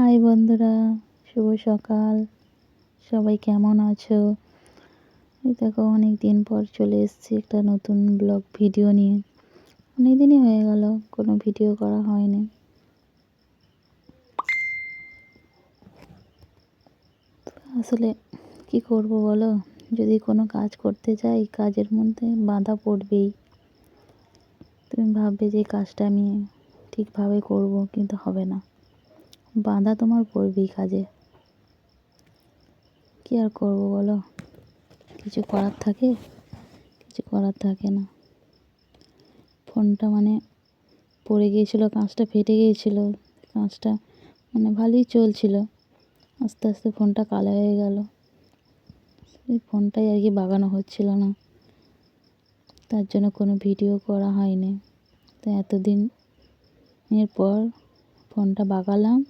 High বন্ধুরা, শুভ সকাল। সবাই কেমন আছো? এই দেখো অনেক দিন পর চলে এসেছি একটা নতুন ব্লগ ভিডিও নিয়ে। অনেক দিনই হয়ে গেল, কোনো ভিডিও করা হয়নি। আসলে কি করব বলো? যদি কোনো কাজ করতে যাই, কাজের মধ্যে বাধা পড়বেই। তুমি ভাববে যে কাজটা আমি ঠিকভাবে করব, কিন্তু হবে না। বাঁধা তোমার পড়বেই কাজে। কী আর করব বলো? কিছু করার থাকে? কিছু করার থাকে না। ফোনটা মানে পড়ে গিয়েছিল, কাঁচটা ফেটে গিয়েছিল, কাঁচটা মানে ভালোই চলছিল। আস্তে আস্তে ফোনটা কালো হয়ে গেল। এই ফোনটাই আর কি বাগানো হচ্ছিল না। তার জন্য কোনো ভিডিও করা হয়নি। তো এতদিন এর পর ফোনটা বাগালাম।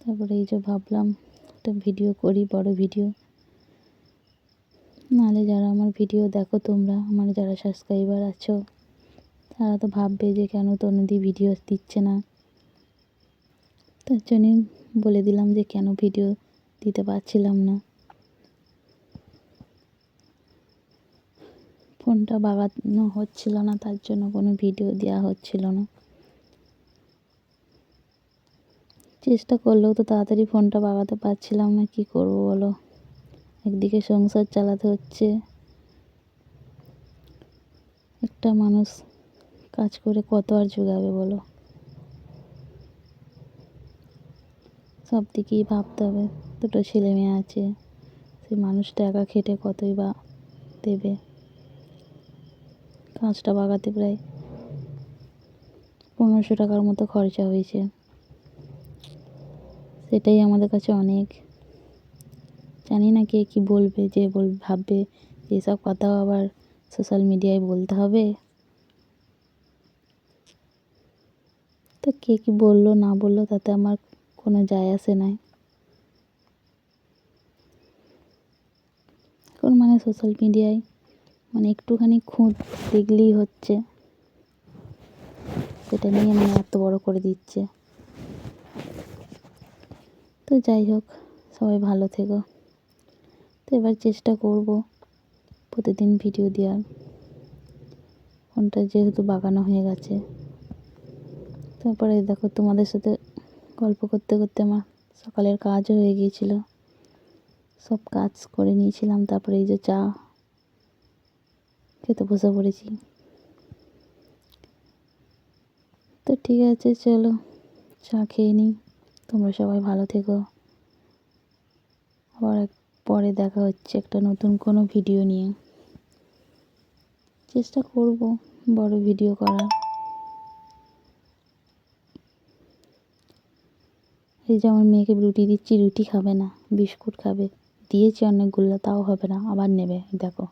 তারপরে এই যে ভাবলাম একটা ভিডিও করি, বড় ভিডিও নাহলে যারা আমার ভিডিও দেখো তোমরা, আমার যারা সাবস্ক্রাইবার আছো, তারা তো ভাববে যে কেন তনুদি ভিডিও দিচ্ছে না। তার জন্যই বলে দিলাম যে কেন ভিডিও দিতে পারছিলাম না। ফোনটা বাগানো হচ্ছিল না, তার জন্য কোনো ভিডিও দেওয়া হচ্ছিল না। চেষ্টা করলেও তো তাড়াতাড়ি ফোনটা বাগাতে পারছিলাম না, কি করব বলো? একদিকে সংসার চালাতে হচ্ছে। একটা মানুষ কাজ করে কত আর জোগাবে বলো? সব দিকেই ভাবতে হবে। দুটো ছেলে মেয়ে আছে, সেই মানুষটা একা খেটে কতই বা দেবে? কাজটা বাগাতে প্রায় পনেরোশো টাকার মতো খরচা হয়েছে। সেটাই আমাদের কাছে অনেক। জানি না কে কী বলবে, যে বল, ভাববে এসব কথাও আবার সোশ্যাল মিডিয়ায় বলতে হবে। তো কে কী বলল, না বলল, তাতে আমার কোনো যায় আসে নাই। এখন মানে সোশ্যাল মিডিয়ায় মানে একটুখানি খুঁত দেখলেই হচ্ছে। সেটা নিয়ে মানে এত বড় করে দিচ্ছে। তো যাই হোক, সবাই ভালো থেকো। তো এবার চেষ্টা করব প্রতিদিন ভিডিও দেওয়ার। ফোনটা যেহেতু বাগানো হয়ে গেছে। তারপরে দেখো তোমাদের সাথে গল্প করতে করতে আমার সকালের কাজও হয়ে গিয়েছিল। সব কাজ করে নিয়েছিলাম, তারপরে এই যে চা খেতে বসে পড়েছি। তো ঠিক আছে, চলো চা খেয়ে নিই। তোমরা সবাই ভালো থেকো। আবার পরে দেখা হচ্ছে একটা নতুন কোনো ভিডিও নিয়ে। চেষ্টা করব বড় ভিডিও করার। এই যে আমার মেয়েকে রুটি দিচ্ছি, রুটি খাবে না, বিস্কুট খাবে। দিয়েছি অনেকগুলো, তাও হবে না, আবার নেবে, দেখো।